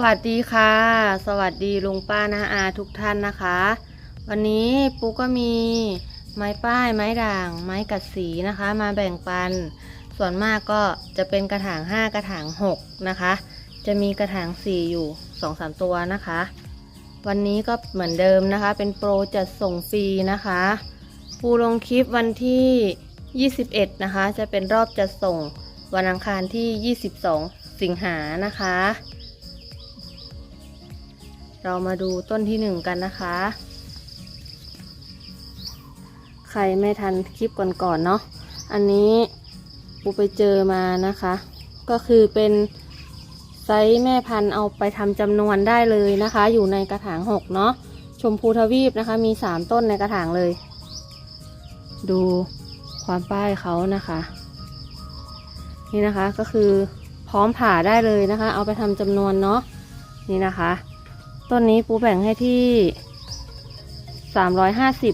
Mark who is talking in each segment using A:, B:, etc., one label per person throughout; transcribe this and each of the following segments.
A: วัสดีค่ะ สวัสดีลุงป้านาอาทุกท่านนะคะ วันนี้ปูก็มีไม้ป้ายไม้ด่าง ไม้กัดสีนะคะ มาแบ่งปัน ส่วนมากก็จะเป็นกระถาง 5 กระถาง 6 นะคะ จะมีกระถาง 4 อยู่ 2-3 ตัวนะคะ วันนี้ก็เหมือนเดิมนะคะ เป็นโปรจัดส่งฟรีนะคะปูลงคลิปวันที่ 21 นะคะ จะเป็นรอบจัดส่งวันอังคารที่ 22 สิงหานะคะ เรามาดูต้นที่หนึ่งกันนะคะ ใครไม่ทันคลิปก่อนๆเนาะ อันนี้ปูไปเจอมานะคะ ก็คือเป็นไซส์แม่พันธุ์เอาไปทำจำนวนได้เลยนะคะ อยู่ในกระถางหกเนาะ ชมพูทวีปนะคะ มีสามต้นในกระถางเลย ดูความป้ายเขานะคะ นี่นะคะก็คือพร้อมผ่าได้เลยนะคะ เอาไปทำจำนวนเนาะนี่นะคะ ต้นนี้ปูแบ่งให้ที่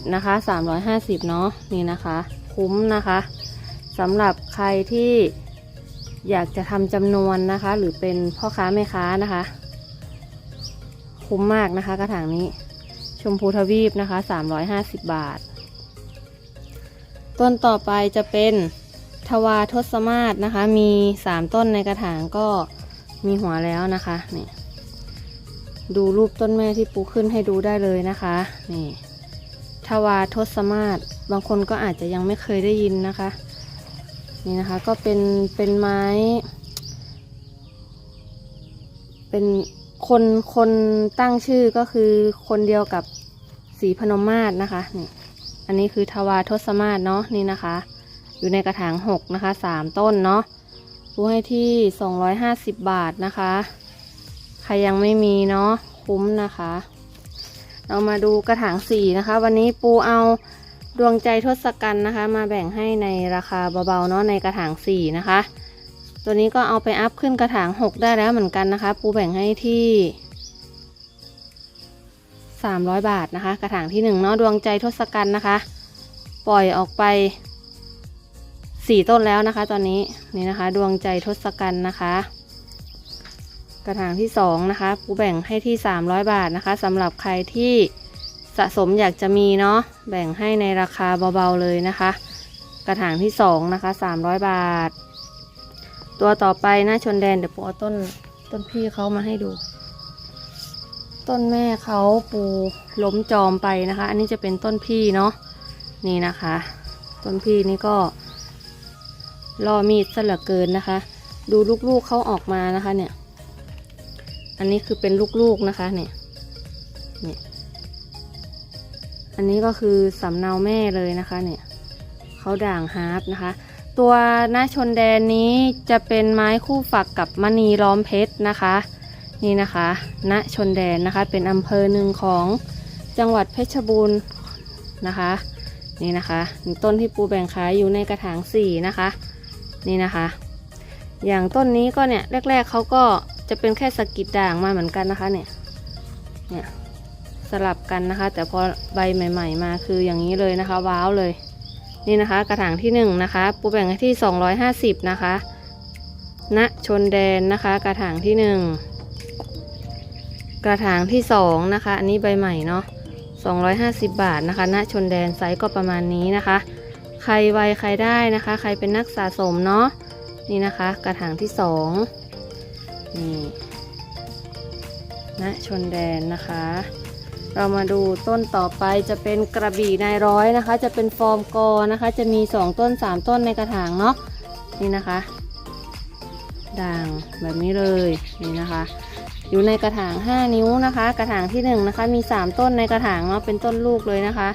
A: 350นะคะ350เนาะนี่นะคะ คุ้มนะคะสำหรับใครที่อยากจะทำจำนวนนะคะ หรือเป็นพ่อค้าแม่ค้านะคะ คุ้มมากนะคะกระถางนี้ ชมพูทวีปนะคะ350บาท ต้นต่อไปจะเป็นทวาทศมาศนะคะ มี3ต้นในกระถางก็มีหัวแล้วนะคะนี่ ดูรูปต้นแม่ที่ปูขึ้นให้ดูได้เลยนะคะ นี่ทวาทศมาศบางคนก็อาจจะยังไม่เคยได้ยินนะคะ นี่นะคะก็เป็นเป็นไม้ เป็นคนคนตั้งชื่อก็คือคนเดียวกับสีพนมมาศนะคะนี่อันนี้คือทวาทศมาศเนาะนี่นะคะ อยู่ในกระถางหกนะคะสามต้นเนาะปูให้ที่สองร้อยห้าสิบบาทนะคะ ครยังไม่มีเนาะคุ้มนะคะ เรามาดูกระถางสีนะคะ วันนี้ปูเอาดวงใจทศกัณฐ์นะคะ มาแบ่งให้ในราคาเบาๆเนาะในกระถางสี่นะคะ ตัวนี้ก็เอาไปอัพขึ้นกระถางหกได้แล้วเหมือนกันนะคะ ปูแบ่งให้ที่สามร้อยบาทนะคะ กระถางที่หนึ่งเนาะดวงใจทศกัณฐ์นะคะ ปล่อยออกไปสี่ต้นแล้วนะคะ ตอนนี้นี่นะคะ ดวงใจทศกัณฐ์นะคะ กระถางที่สองนะคะปูแบ่งให้ที่ 300 บาทนะคะสำหรับใครที่สะสมอยากจะมีเนาะแบ่งให้ในราคาเบาๆเลยนะคะ กระถางที่สองนะคะ300 บาท ตัวต่อไปหน้าชนแดนเดี๋ยวปูเอาต้นต้นพี่เขามาให้ดู ต้นแม่เขาปูล้มจอมไปนะคะ อันนี้จะเป็นต้นพี่เนาะนี่นะคะ ต้นพี่นี่ก็รอมีดซะเหลือเกินนะคะ ดูลูกๆเขาออกมานะคะเนี่ย อันนี้คือเป็นลูกๆนะคะเนี่ยเนี่ยอันนี้ก็คือสำเนาแม่เลยนะคะเนี่ยเขาด่างฮาร์ปนะคะ ตัวหน้าชนแดนนี้จะเป็นไม้คู่ฝักกับมณีล้อมเพชรนะคะ นี่นะคะณชนแดนนะคะ เป็นอำเภอหนึ่งของจังหวัดเพชรบูรณ์นะคะ นี่นะคะนี่ต้นที่ปูแบ่งขายอยู่ในกระถางสี่นะคะ นี่นะคะ อย่างต้นนี้ก็เนี่ยแรก ๆเขาก็ จะเป็นแค่สกิดด่างมาเหมือนกันนะคะเนี่ย เนี่ยสลับกันนะคะ แต่พอใบใหม่ ๆ มาคืออย่างนี้เลยนะคะ ว้าวเลย นี่นะคะ กระถางที่1นนะคะปูแบ่งที่ 250 นะคะณนะชนแดนนะคะ กระถางที่ 1 กระถางที่2นะคะ อันนี้ใบใหม่เนาะ250 บาทนะคะณนะชนแดนไซส์ก็ประมาณนี้นะคะ ใครไวใครได้นะคะ ใครเป็นนักสะสมเนาะนี่นะคะ กระถางที่ 2 นี่นะชนแดนนะคะ เรามาดูต้นต่อไปจะเป็นกระบี่นายร้อยนะคะ จะเป็นฟอร์มกอนะคะ จะมี 2 ต้น 3 ต้นในกระถางเนาะนี่นะคะ ด่างแบบนี้เลยนี่นะคะ อยู่ในกระถาง 5 นิ้วนะคะ กระถางที่1นะคะมี 3 ต้นในกระถางเนาะเป็นต้นลูกเลยนะคะ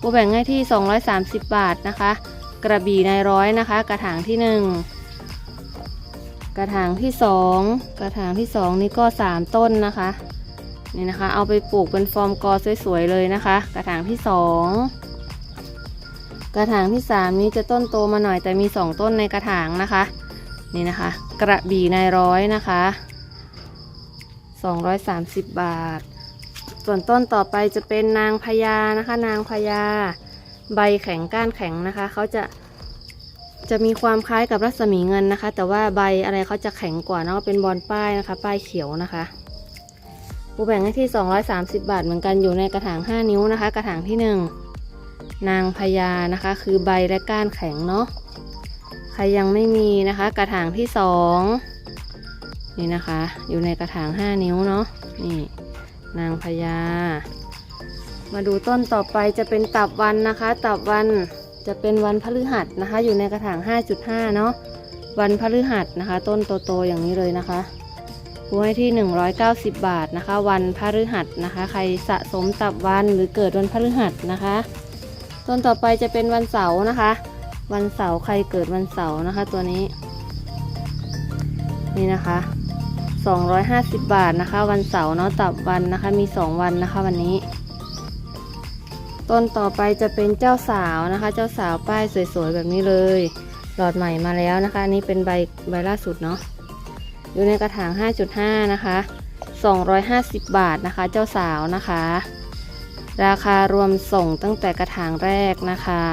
A: กูแบ่งให้ที่ 230 บาทนะคะ กระบี่นายร้อยนะคะ กระถางที่ 1 กระถางที่2กระถางที่2นี่ก็3ต้นนะคะ นี่นะคะ เอาไปปลูกเป็นฟอร์มกอสวยๆเลยนะคะ กระถางที่2กระถางที่3นี้จะต้นโตมาหน่อยแต่มี2ต้นในกระถางนะคะ นี่นะคะ กระบี่นายร้อยนะคะ230บาท ส่วนต้นต่อไปจะเป็นนางพญานะคะ นางพญาใบแข็งก้านแข็งนะคะเขาจะ จะมีความคล้ายกับรัศมีเงินนะคะ แต่ว่าใบอะไรเขาจะแข็งกว่าเนาะเป็นบอลป้ายนะคะ ป้ายเขียวนะคะปูแบ่งให้ที่ 230 บาทเหมือนกันอยู่ในกระถาง 5 นิ้วนะคะ กระถางที่ 1 นางพญานะคะ คือใบและก้านแข็งเนาะใครยังไม่มีนะคะ กระถางที่ 2 นี่นะคะ อยู่ในกระถาง 5 นิ้วเนาะนี่ นางพญามาดูต้นต่อไปจะเป็นตับวันนะคะ ตับวัน จะเป็นวันพฤหัสนะคะ อยู่ในกระถาง 5.5 เนาะวันพฤหัสนะคะ ต้นโตๆอย่างนี้เลยนะคะปูให้ที่ 190 บาทนะคะ วันพฤหัสนะคะ ใครสะสมตับวันหรือเกิดวันพฤหัสนะคะ ต้นต่อไปจะเป็นวันเสาร์นะคะ วันเสาร์ใครเกิดวันเสาร์นะคะ ตัวนี้ นี่นะคะ 250 บาทนะคะ วันเสาร์เนาะตับวันนะคะ มี 2 วันนะคะ วันนี้ ต้นต่อไปจะเป็นเจ้าสาวนะคะ เจ้าสาวป้ายสวยๆแบบนี้เลย หลอดใหม่มาแล้วนะคะนนี้เป็นใบใบล่าสุดเนาะ อยู่ในกระถาง 5.5 นะคะ 250 บาทนะคะ เจ้าสาวนะคะ ราคารวมส่งตั้งแต่กระถางแรกนะคะ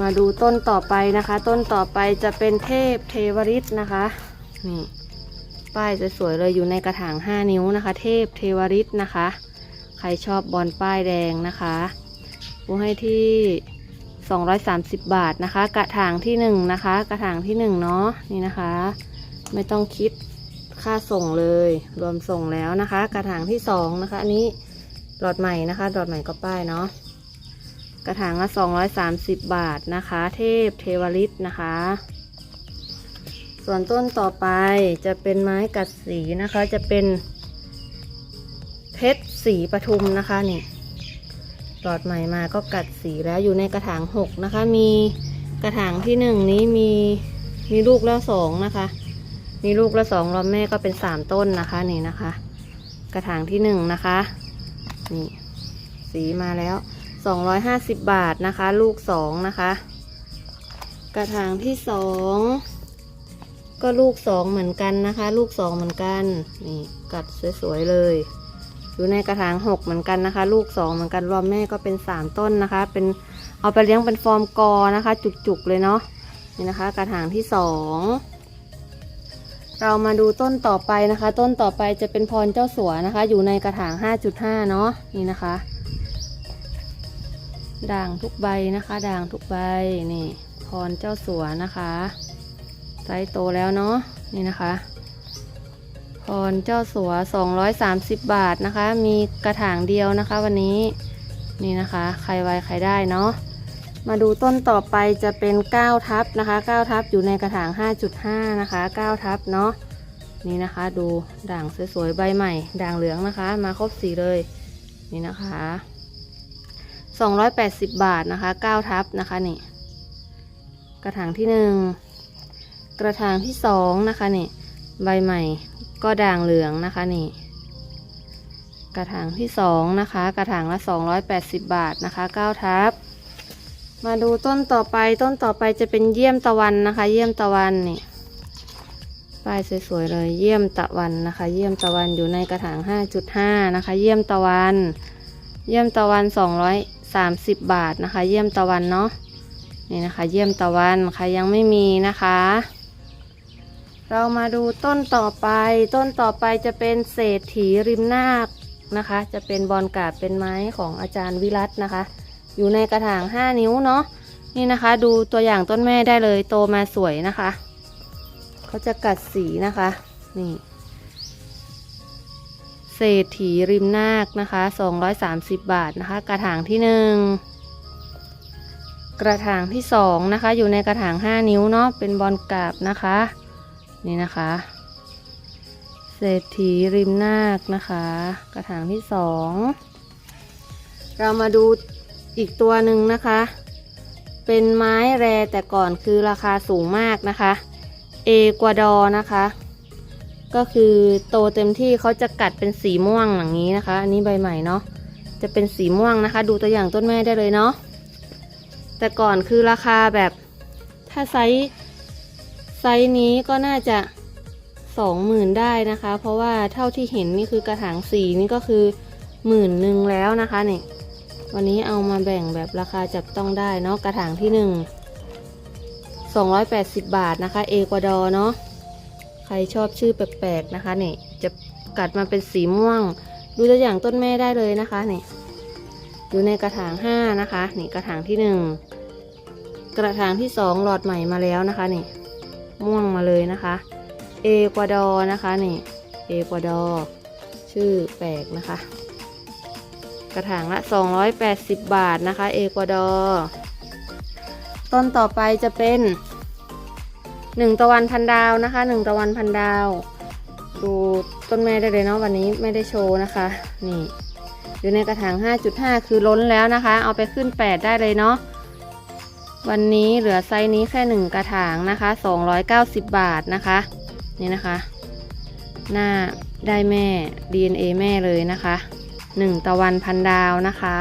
A: มาดูต้นต่อไปนะคะ ต้นต่อไปจะเป็นเทพเทวริตนะคะ นี่ป้ายสวยๆเลยอยู่ในกระถาง 5 นิ้วนะคะ เทพเทวริตนะคะ ใครชอบบอลป้ายแดงนะคะปูให้ที่ 230 บาทนะคะ กระถางที่1นะคะ กระถางที่1เนาะนี่นะคะ ไม่ต้องคิดค่าส่งเลย รวมส่งแล้วนะคะ กระถางที่2นะคะอันนี้หลอดใหม่นะคะหลอดใหม่ก็ป้ายเนาะกระถางละ 230 บาทนะคะ เทพเทวริตนะคะ ส่วนต้นต่อไปจะเป็นไม้กัดสีนะคะจะเป็น เพชรสีปทุมนะคะนี่หลอดใหม่มาก็กัดสีแล้วอยู่ในกระถางหกนะคะ มีกระถางที่หนึ่งนี้มีมีลูกแล้วสองนะคะ มีลูกแล้วสองรอมแม่ก็เป็นสามต้นนะคะนี่นะคะ กระถางที่หนึ่งนะคะนี่สีมาแล้วสองร้อยห้าสิบบาทนะคะ ลูกสองนะคะ กระถางที่สองก็ลูกสองเหมือนกันนะคะ ลูกสองเหมือนกันนี่กัดสวยๆเลย อยู่ในกระถางหกเหมือนกันนะคะ ลูกสองเหมือนกันรวมแม่ก็เป็นสามต้นนะคะ เป็นเอาไปเลี้ยงเป็นฟอร์มกอนะคะ จุกๆเลยเนาะนี่นะคะ กระถางที่สองเรามาดูต้นต่อไปนะคะ ต้นต่อไปจะเป็นพรเจ้าสัวนะคะ อยู่ในกระถาง 5.5 เนาะนี่นะคะ ด่างทุกใบนะคะ ด่างทุกใบนี่พรเจ้าสัวนะคะไซส์โตแล้วเนาะนี่นะคะ พรเจ้าสัว 230 บาทนะคะ มีกระถางเดียวนะคะวันนี้นี่นะคะใครไวใครได้เนาะมาดูต้นต่อไปจะเป็น9ทับนะคะ9ทับอยู่ในกระถาง 5.5 นะคะ9ทับเนาะนี่นะคะดูด่างสวยๆใบใหม่ ด่างเหลืองนะคะ มาครบสีเลยนี่นะคะ 280 บาทนะคะ9ทับนะคะนี่กระถางที่ 1 กระถางที่2นะคะนี่ใบใหม่ ก็ด่างเหลืองนะคะนี่กระถางที่สองนะคะ กระถางละ280 บาทนะคะ9ทับมาดูต้นต่อไปต้นต่อไปจะเป็นเยี่ยมตะวันนะคะ เยี่ยมตะวันนี่ป้ายสวยๆเลยเยี่ยมตะวันนะคะ เยี่ยมตะวันอยู่ในกระถาง 5.5 นะคะ เยี่ยมตะวัน เยี่ยมตะวัน 230 บาทนะคะ เยี่ยมตะวันเนาะนี่นะคะ เยี่ยมตะวันใครยังไม่มีนะคะ เรามาดูต้นต่อไป ต้นต่อไปจะเป็นเศรษฐีริมนาคนะคะ จะเป็นบอลกาบเป็นไม้ของอาจารย์วิรัตนะคะ อยู่ในกระถาง 5 นิ้วเนาะนี่นะคะ ดูตัวอย่างต้นแม่ได้เลยโตมาสวยนะคะ เขาจะกัดสีนะคะ นี่ เศรษฐีริมนาคนะคะ 230 บาทนะคะ กระถางที่หนึ่งกระถางที่สองนะคะ อยู่ในกระถาง 5 นิ้วเนาะเป็นบอลกาบนะคะ นี่นะคะ เศรษฐีริมนาคนะคะ กระถางที่สองเรามาดูอีกตัวหนึ่งนะคะ เป็นไม้แรแต่ก่อนคือราคาสูงมากนะคะ เอกวาดอร์นะคะ ก็คือโตเต็มที่เขาจะกัดเป็นสีม่วงอย่างนี้นะคะ อันนี้ใบใหม่เนาะ จะเป็นสีม่วงนะคะ ดูตัวอย่างต้นแม่ได้เลยเนาะ แต่ก่อนคือราคาแบบถ้าไซส์ ซส์นี้ก็น่าจะสองหมื่นได้นะคะ เพราะว่าเท่าที่เห็นนี่คือกระถางสีนี่ก็คือหมื่นหนึ่งแล้วนะคะนี่วันนี้เอามาแบ่งแบบราคาจับต้องได้เนาะกระถางที่หนึ่งสองร้อยแปดสิบบาทนะคะ เอกวาดอร์เนาะใครชอบชื่อแปลกๆนะคะนี่จะกัดมาเป็นสีม่วง ดูตัวอย่างต้นแม่ได้เลยนะคะนี่อยู่ในกระถางห้านะคะ นี่กระถางที่หนึ่งกระถางที่สองหลอดใหม่มาแล้วนะคะนี่ ม่วงมาเลยนะคะ เอกวาดอร์นะคะนี่เอกวาดอร์ชื่อแปลกนะคะ กระถางละ 280 บาทนะคะ เอกวาดอร์ต้นต่อไปจะเป็นหนึ่งตะวันพันดาวนะคะหนึ่งตะวันพันดาว ดูต้นแม่ได้เลยเนาะวันนี้ไม่ได้โชว์นะคะ นี่ อยู่ในกระถาง 5.5 คือล้นแล้วนะคะ เอาไปขึ้น 8 ได้เลยเนาะ วันนี้เหลือไซส์นี้แค่หนึ่งกระถางนะคะ 290 บาทนะคะ นี่นะคะ หน้าได้แม่ DNA แม่เลยนะคะหนึ่งตะวันพันดาวนะคะ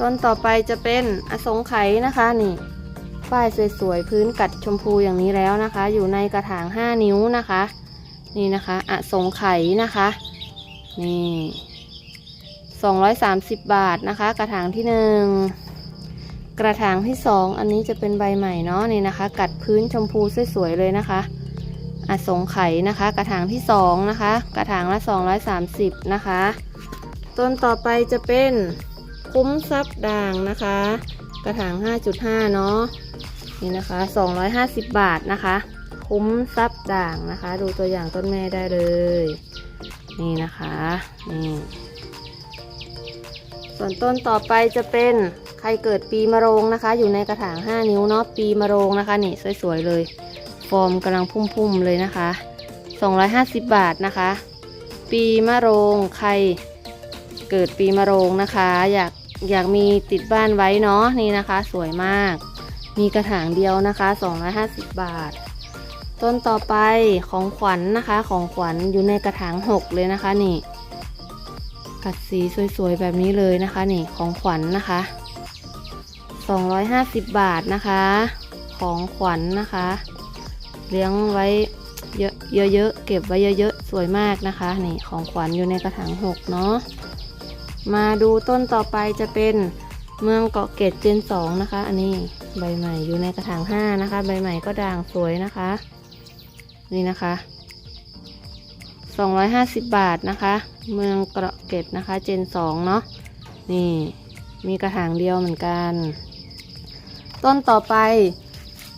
A: ต้นต่อไปจะเป็นอสงไขยนะคะนี่ฝ้ายสวยๆพื้นกัดชมพูอย่างนี้แล้วนะคะ อยู่ในกระถาง 5 นิ้วนะคะ นี่นะคะอสงไขยนะคะ นี่ 230 บาทนะคะ กระถางที่หนึ่ง กระถางที่สองอันนี้จะเป็นใบใหม่เนาะนี่นะคะ กัดพื้นชมพูสวยๆเลยนะคะอสงไขยนะคะ กระถางที่สองนะคะ กระถางละ230นะคะ ต้นต่อไปจะเป็นคุ้มซับด่างนะคะ กระถาง 5.5 เนาะนี่นะคะ 250 บาทนะคะ คุ้มซับด่างนะคะ ดูตัวอย่างต้นแม่ได้เลย นี่นะคะนี่ส่วนต้นต่อไปจะเป็น ครเกิดปีมะโรงนะคะ อยู่ในกระถาง 5 นิ้วเนาะปีมะโรงนะคะนี่สวยๆเลย ฟอร์มกำลังพุ่มๆเลยนะคะ 250 บาทนะคะ ปีมะโรงใครเกิดปีมะโรงนะคะ อยากอยากมีติดบ้านไว้เนาะนี่นะคะ สวยมาก มีกระถางเดียวนะคะ 250 บาท ต้นต่อไปของขวัญนนะคะ ของขวัญอยู่ในกระถาง 6 เลยนะคะนี่กัดสีสวยๆแบบนี้เลยนะคะนี่ของขวัญนนะคะ 250 บาทนะคะ ของขวัญนนะคะ เลี้ยงไว้เยอะเยอะๆเก็บไว้เยอะๆสวยมากนะคะนี่ของขวัญอยู่ในกระถาง6เนาะมาดูต้นต่อไปจะเป็นเมืองเกาะเกร็ดเจน2นะคะ อันนี้ใบใหม่อยู่ในกระถาง5นะคะ ใบใหม่ก็ด่างสวยนะคะ นี่นะคะ 250 บาทนะคะ เมืองเกาะเกร็ดนะคะ เจน2เนาะนี่มีกระถางเดียวเหมือนกัน ต้นต่อไป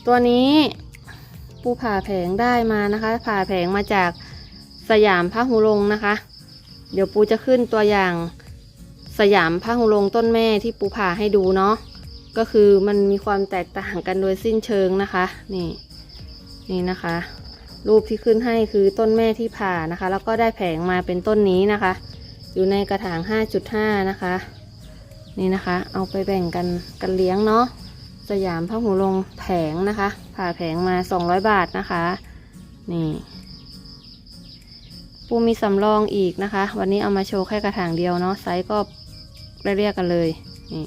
A: ตัวนี้ปูผ่าแผงได้มานะคะ ผ่าแผงมาจากสยามพระหุลงนะคะ เดี๋ยวปูจะขึ้นตัวอย่างสยามพระหุลงต้นแม่ที่ปูผ่าให้ดูเนาะก็คือมันมีความแตกต่างกันโดยสิ้นเชิงนะคะ นี่นี่นะคะ รูปที่ขึ้นให้คือต้นแม่ที่ผ่านะคะ แล้วก็ได้แผงมาเป็นต้นนี้นะคะ อยู่ในกระถาง 5.5 นะคะ นี่นะคะ เอาไปแบ่งกันกันเลี้ยงเนาะ สยามพระหูลงแผงนะคะ ผ่าแผงมา 200 บาทนะคะ นี่ปูมีสำรองอีกนะคะ วันนี้เอามาโชว์แค่กระถางเดียวเนาะไซส์ก็เรียกกันเลยนี่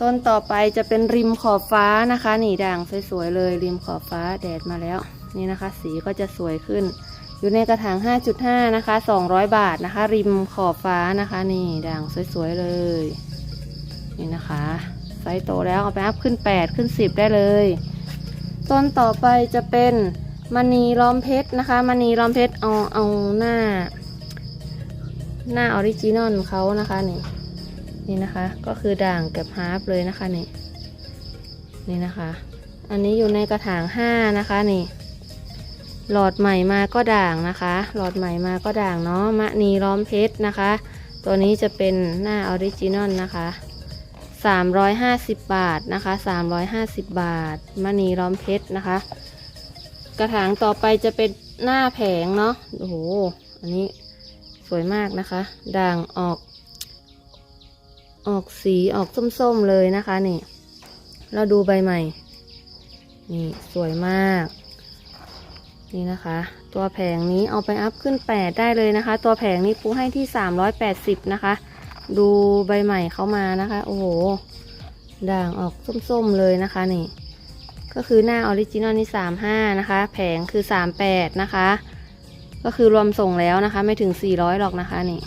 A: ต้นต่อไปจะเป็นริมขอบฟ้านะคะนี่ด่างสวยๆเลย ริมขอบฟ้าแดดมาแล้ว นี่นะคะ สีก็จะสวยขึ้น อยู่ในกระถาง 5.5 นะคะ 200 บาทนะคะ ริมขอบฟ้านะคะ นี่ด่างสวยๆเลย นี่นะคะ ไซส์โตแล้วเอาไปอัพขึ้น 8 ขึ้น 10 ได้เลย ต้นต่อไปจะเป็นมณีล้อมเพชรนะคะมณีล้อมเพชรเอาเอาหน้า หน้าออริจินอลเขานะคะนี่นี่นะคะ ก็คือด่างกับฮาร์ปเลยนะคะนี่นี่นะคะ อันนี้อยู่ในกระถางห้านะคะนี่ หลอดใหม่มาก็ด่างนะคะ หลอดใหม่มาก็ด่างเนาะมะนีล้อมเพชรนะคะ ตัวนี้จะเป็นหน้าออริจินอลนะคะ 350 บาทนะคะ 350 บาทมะนีล้อมเพชรนะคะ กระถางต่อไปจะเป็นหน้าแผงเนาะโอ้โหอันนี้สวยมากนะคะ ด่างออก ออกสีออกส้มๆเลยนะคะนี่เราดูใบใหม่ นี่สวยมาก นี่นะคะ ตัวแผงนี้เอาไปอัพขึ้น 8 ได้เลยนะคะ ตัวแผงนี้ปูให้ที่ 380 นะคะ ดูใบใหม่เข้ามานะคะ โอ้โห ด่างออกส้มๆเลยนะคะนี่ ก็คือหน้าออริจินอลนี่35นะคะ แผงคือ38นะคะ ก็คือรวมส่งแล้วนะคะ ไม่ถึง400หรอกนะคะนี่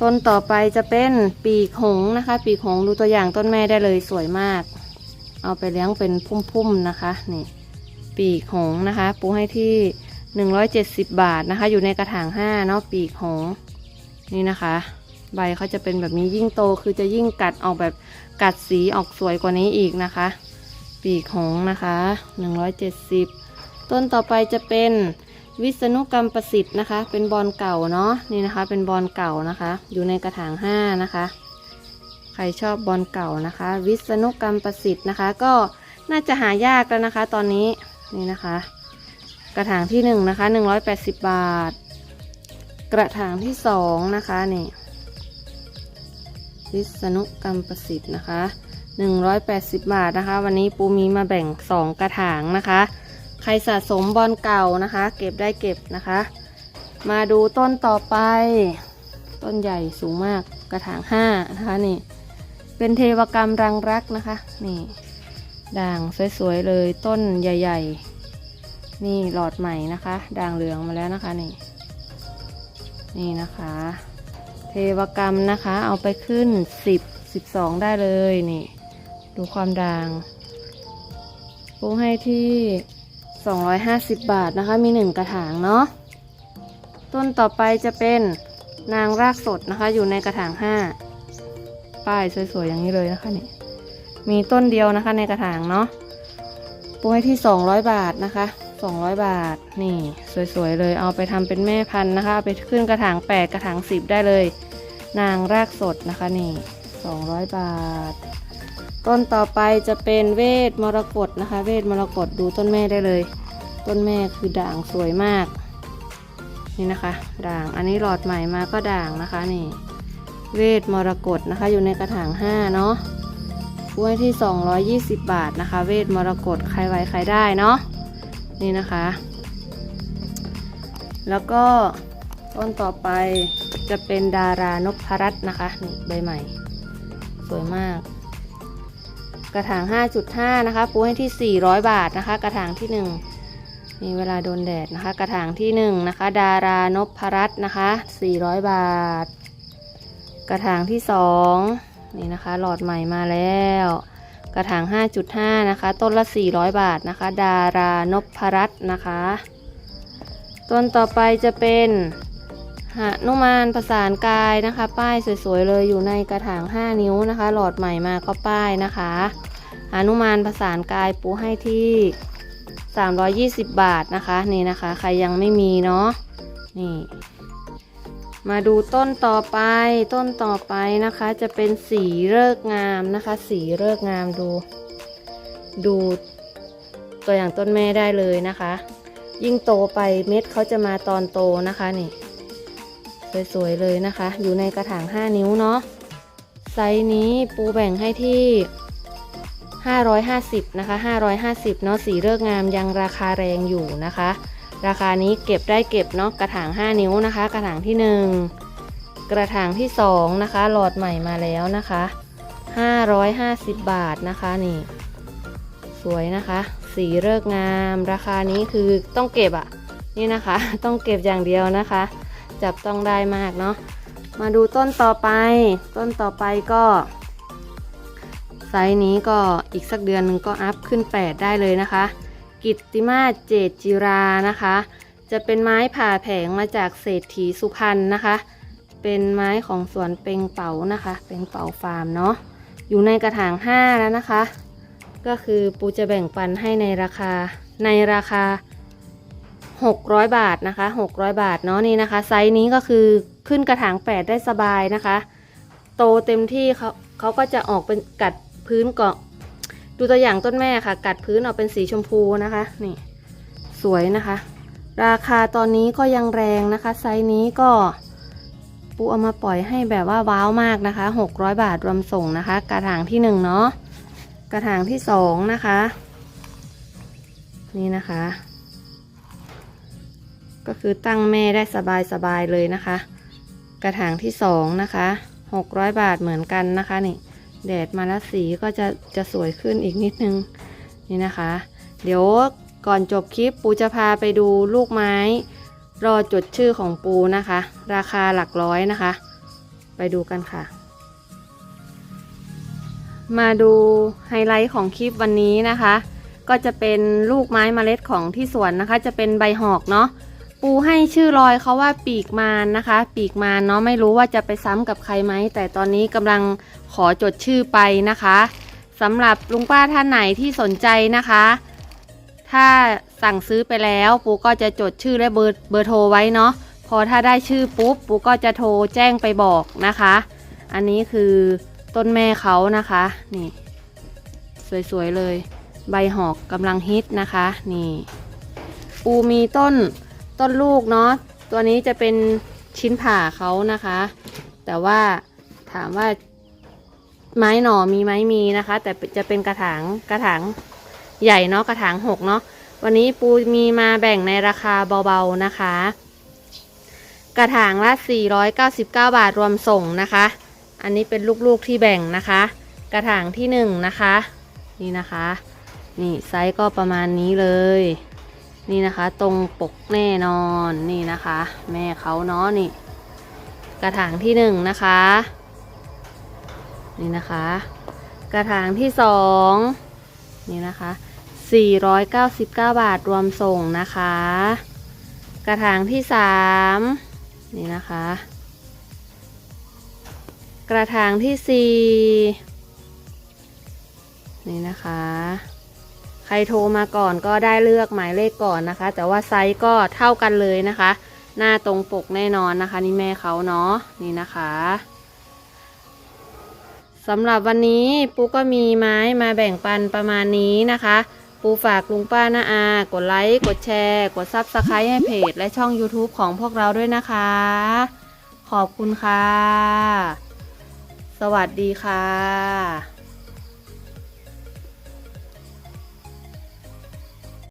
A: ต้นต่อไปจะเป็นปีกหงนะคะ ปีกหงดูตัวอย่างต้นแม่ได้เลยสวยมาก เอาไปเลี้ยงเป็นพุ่มๆนะคะ นี่ ปีกหงนะคะ ปูให้ที่170บาทนะคะ อยู่ในกระถาง5เนาะปีกหง นี่นะคะ ใบเขาจะเป็นแบบนี้ยิ่งโตคือจะยิ่งกัดออกแบบกัดสีออกสวยกว่านี้อีกนะคะ ปีกหงนะคะ 170 ต้นต่อไปจะเป็นวิษณุกรรมประสิทธิ์นะคะ เป็นบอลเก่าเนาะนี่นะคะ เป็นบอลเก่านะคะ อยู่ในกระถาง5นะคะ ใครชอบบอลเก่านะคะ วิษณุกรรมประสิทธิ์นะคะ ก็น่าจะหายากแล้วนะคะ ตอนนี้นี่นะคะ กระถางที่หนึ่งนะคะหนึ่งร้อยแปดสิบบาท กระถางที่สองนะคะนี่วิษณุกรรมประสิทธิ์นะคะหนึ่งร้อยแปดสิบบาทนะคะ วันนี้ปูมีมาแบ่งสองกระถางนะคะ ใครสะสมบอลเก่านะคะ เก็บได้เก็บนะคะ มาดูต้นต่อไป ต้นใหญ่สูงมากกระถางห้านะคะนี่ เป็นเทวกรรมรังรักนะคะ นี่ ด่างสวยๆเลยต้นใหญ่ ๆ นี่หลอดใหม่นะคะ ด่างเหลืองมาแล้วนะคะนี่ นี่นะคะ เทวกรรมนะคะ เอาไปขึ้น 10 12 ได้เลยนี่ ดูความด่างปูให้ที่ 250 บาทนะคะ มี 1 กระถางเนาะต้นต่อไปจะเป็นนางรากสดนะคะ อยู่ในกระถาง 5 ป้ายสวยๆ อย่างนี้เลยนะคะนี่มีต้นเดียวนะคะในกระถางเนาะปูให้ที่ 200 บาทนะคะ 200 บาท นี่สวยๆเลยเอาไปทำเป็นแม่พันธุ์นะคะไปขึ้นกระถาง 8 กระถาง 10 ได้เลย นางรากสดนะคะนี่ 200 บาท ต้นต่อไปจะเป็นเวทมรกตนะคะ เวทมรกตดูต้นแม่ได้เลย ต้นแม่คือด่างสวยมาก นี่นะคะ ด่างอันนี้หลอดใหม่มาก็ด่างนะคะนี่ เวทมรกตนะคะ อยู่ในกระถาง 5 เนาะกล้วยที่ 220 บาทนะคะ เวทมรกตใครไว้ใครได้เนาะ นี่นะคะ แล้วก็ต้นต่อไปจะเป็นดารานพรัตน์นะคะนี่ใบใหม่ สวยมาก กระถาง 5.5 นะคะ ปูให้ที่ 400 บาทนะคะ กระถางที่ 1 มีเวลาโดนแดดนะคะ กระถางที่ 1 นะคะ ดารานพรัตน์นะคะ 400 บาท กระถางที่ 2 นี่นะคะ หลอดใหม่มาแล้ว กระถาง 5.5 นะคะ ต้นละ 400 บาทนะคะ ดารานพรัตน์นะคะ ต้นต่อไปจะเป็นหนุมานประสานกายนะคะ ป้ายสวยๆเลยอยู่ในกระถาง 5 นิ้วนะคะ หลอดใหม่มาก็ป้ายนะคะหนุมานประสานกายปูให้ที่ 320 บาทนะคะ นี่นะคะ ใครยังไม่มีเนาะนี่ มาดูต้นต่อไป ต้นต่อไปนะคะ จะเป็นสีเลิกงามนะคะ สีเลิกงามดู ดูตัวอย่างต้นแม่ได้เลยนะคะ ยิ่งโตไปเม็ดเขาจะมาตอนโตนะคะนี่สวยๆเลยนะคะ อยู่ในกระถาง 5 นิ้วเนาะไซส์นี้ปูแบ่งให้ที่ 550 นะคะ 550 เนาะสีเลิกงามยังราคาแรงอยู่นะคะ ราคานี้เก็บได้เก็บเนาะกระถาง 5 นิ้วนะคะ กระถางที่ 1 กระถางที่ 2 นะคะ หลอดใหม่มาแล้วนะคะ 550 บาทนะคะนี่ สวยนะคะ สีเลิกงาม ราคานี้คือต้องเก็บอะ่ะ นี่นะคะ ต้องเก็บอย่างเดียวนะคะ จับต้องได้มากเนาะมาดูต้นต่อไป ต้นต่อไปก็ไซส์นี้ก็อีกสักเดือนนึงก็อัพขึ้น 8 ได้เลยนะคะ กิตติมาเจดจิรานะคะ จะเป็นไม้ผ่าแผงมาจากเศรษฐีสุพรรณนะคะ เป็นไม้ของสวนเปงเป๋านะคะ เปงเป๋าฟาร์มเนาะอยู่ในกระถาง5แล้วนะคะ ก็คือปูจะแบ่งปันให้ในราคาในราคา 600 บาทนะคะ 600 บาทเนาะนี่นะคะ ไซส์นี้ก็คือขึ้นกระถาง 8 ได้สบายนะคะ โตเต็มที่เขาเขาก็จะออกเป็นกัดพื้นเกาะ ดูตัวอย่างต้นแม่ค่ะ กัดพื้นออกเป็นสีชมพูนะคะ นี่ สวยนะคะ ราคาตอนนี้ก็ยังแรงนะคะ ไซส์นี้ก็ปูเอามาปล่อยให้แบบว่าว้าวมากนะคะ 600 บาทรวมส่งนะคะ กระถางที่1เนาะกระถางที่2นะคะ นี่นะคะ ก็คือตั้งแม่ได้สบายๆเลยนะคะ กระถางที่2นะคะ 600 บาทเหมือนกันนะคะนี่ แดดมาแล้วสีก็จะจะสวยขึ้นอีกนิดนึงนี่นะคะ เดี๋ยวก่อนจบคลิปปูจะพาไปดูลูกไม้ รอจดชื่อของปูนะคะ ราคาหลักร้อยนะคะ ไปดูกันค่ะ มาดูไฮไลท์ของคลิปวันนี้นะคะ ก็จะเป็นลูกไม้เมล็ดของที่สวนนะคะ จะเป็นใบหอกเนาะ ปูให้ชื่อรอยเขาว่าปีกมารนะคะ ปีกมารเนาะไม่รู้ว่าจะไปซ้ำกับใครไหม แต่ตอนนี้กำลังขอจดชื่อไปนะคะสำหรับลุงป้าท่านไหนที่สนใจนะคะ ถ้าสั่งซื้อไปแล้วปูก็จะจดชื่อและเบอร์เบอร์โทรไว้เนาะพอถ้าได้ชื่อปุ๊บปูก็จะโทรแจ้งไปบอกนะคะ อันนี้คือต้นแม่เขานะคะนี่ สวยๆเลย ใบหอกกำลังฮิตนะคะ นี่ ปูมีต้น ต้นลูกเนาะตัวนี้จะเป็นชิ้นผ่าเขานะคะ แต่ว่าถามว่าไม้หน่อมีไหมมีนะคะ แต่จะเป็นกระถางกระถางใหญ่เนาะกระถางหกเนาะวันนี้ปูมีมาแบ่งในราคาเบาๆนะคะ กระถางละ 499 บาทรวมส่งนะคะ อันนี้เป็นลูกๆที่แบ่งนะคะ กระถางที่หนึ่งนะคะ นี่นะคะ นี่ไซส์ก็ประมาณนี้เลย นี่นะคะ ตรงปกแน่นอนนี่นะคะ แม่เขาเนาะนี่ กระถางที่หนึ่งนะคะ นี่นะคะ กระถางที่สองนี่นะคะ 499 บาทรวมส่งนะคะ กระถางที่สามนี่นะคะ กระถางที่สี่นี่นะคะ รโทรมาก่อนก็ได้เลือกหมายเลขก่อนนะคะ แต่ว่าไซส์ก็เท่ากันเลยนะคะ หน้าตรงปกแน่นอนนะคะ นี่แม่เขาเนาะนี่นะคะสำหรับวันนี้ปูก็มีไม้มาแบ่งปันประมาณนี้นะคะ ปูฝากลุงป้าน้าอา กดไลค์ กดแชร์ กดซับสไครต์ให้เพจ และช่อง YouTube ของพวกเราด้วยนะคะ ขอบคุณค่ะ สวัสดีค่ะ